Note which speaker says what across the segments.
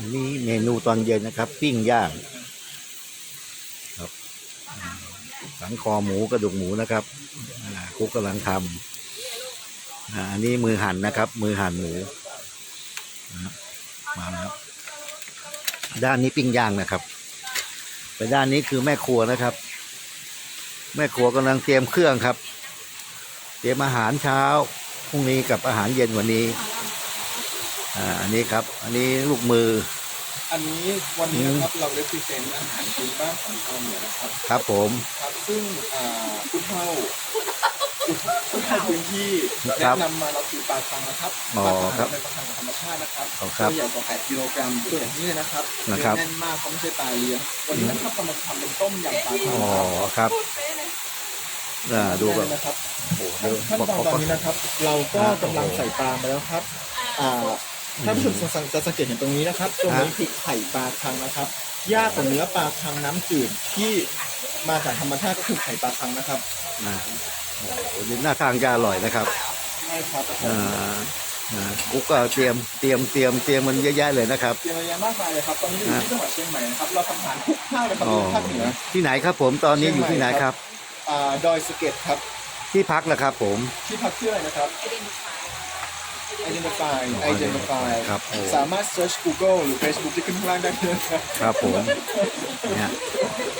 Speaker 1: นนี้เมนูตอนเย็นนะครับ ปิ้งย่างครับสันคอหมูกระดูกหมูนะครับคุกกำลังทำอันนี้มือหั่นนะครับ มือหั่นหมูมาแล้วด้านนี้ปิ้งย่างนะครับไปด้านนี้คือแม่ครัวนะครับ แม่ครัวกำลังเตรียมเครื่องครับ เตรียมอาหารเช้าพรุ่งนี้กับอาหารเย็นวันนี้ อ่าอันนี้ครับ อันนี้ลูกมือ
Speaker 2: อันนี้วันนี้นะครับเราได้พรีเซนต์อาหารพื้นบ้านของชาวเหนือนะครับ
Speaker 1: ครับผม
Speaker 2: ครับซึ่งอ่าผู้เฒ่าผู้เฒ่าพื้นที่
Speaker 1: ครั
Speaker 2: แนะ
Speaker 1: บ
Speaker 2: นำมาเราคือปลาคังนะครับ
Speaker 1: อ๋อ
Speaker 2: ปลา
Speaker 1: ครั
Speaker 2: คั
Speaker 1: บ
Speaker 2: งเป็นปลาคังธรรมชาตินะครับ
Speaker 1: อ๋อครับ
Speaker 2: ตัวใหญ่กว่า8กิโลกรัมตัวอย่างนี้เลยนะครับ
Speaker 1: นะครับ
Speaker 2: เนื้อแน่นมากเขาไม่ใช่ปลาเลี้ยงวันนี้นะครับเรามาทำเป็นต้มยำปลาคัง
Speaker 1: อ๋อ
Speaker 2: ครับ
Speaker 1: ครับอ่าดูแบบ
Speaker 2: นะครับ
Speaker 1: โอ้โหเดี๋ยว
Speaker 2: ขั้น
Speaker 1: บอก
Speaker 2: ตอน
Speaker 1: บอก
Speaker 2: ตอนนี้นะครับ เราก็
Speaker 1: อ่ากำ
Speaker 2: ลังใส่ปลาไปแล้วครับ อ่า ท่านผู้ชมสังจะสังเกตเห็นตรงนี้นะครับ ตรงนี้คือไข่ปลาคังนะครับยากกว่าเนื้อปลาคังน้ำจืดที่มาจากธรรมชาติก็คือไข่ปลาคังนะครับ
Speaker 1: อ่าโอ้โหนี่หน้าทางจะอร่อยนะครับ
Speaker 2: ใช่ครับ
Speaker 1: อ่าอ่ากุ๊กก็เตรียมเตรียมเตรียมเตรียมมันเยอะแยะเลยนะครับ
Speaker 2: เตรียมอะไรมากมายเลยครับตอนนี้อยู่ที่จังหวัดเชียงใหม่นะครับเราทำอาหารทุกภาคเลยครับ
Speaker 1: อ๋อ
Speaker 2: ทุกภาคเหนือ
Speaker 1: ที่ไหนครับผมตอนนี้อยู่ที่ไหนครับ
Speaker 2: อ่าดอยสะเก็ดครับ
Speaker 1: ที่พักนะครับผม
Speaker 2: ที่พักชื่ออะไรนะครับ identify identify
Speaker 1: ครับโอ้
Speaker 2: สามารถ search Google หรือ Facebook ที่ขึ้นข้างล่างได้เลยนะครับ
Speaker 1: ครับผมเนี่ย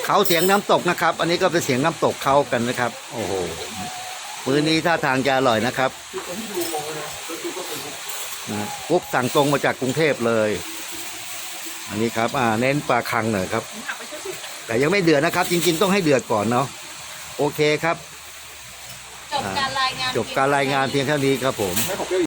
Speaker 1: เขาเสียงน้ำตกนะครับ อันนี้ก็เป็นเสียงน้ำตกเขากันนะครับ โอ้โหมื้อนี้ท่าทางจะอร่อยนะครับนะกุ๊กสั่งตรงมาจากกรุงเทพเลย อันนี้ครับ อ่า เน้นปลาคังหน่อยครับ แต่ยังไม่เดือดนะครับ จริง ๆ ต้องให้เดือดก่อนเนาะโอเคครับ
Speaker 3: จบการรายงาน
Speaker 1: จบการรายงานเพียงเท่านี้ครับผม
Speaker 2: ไม่ขอบคุณ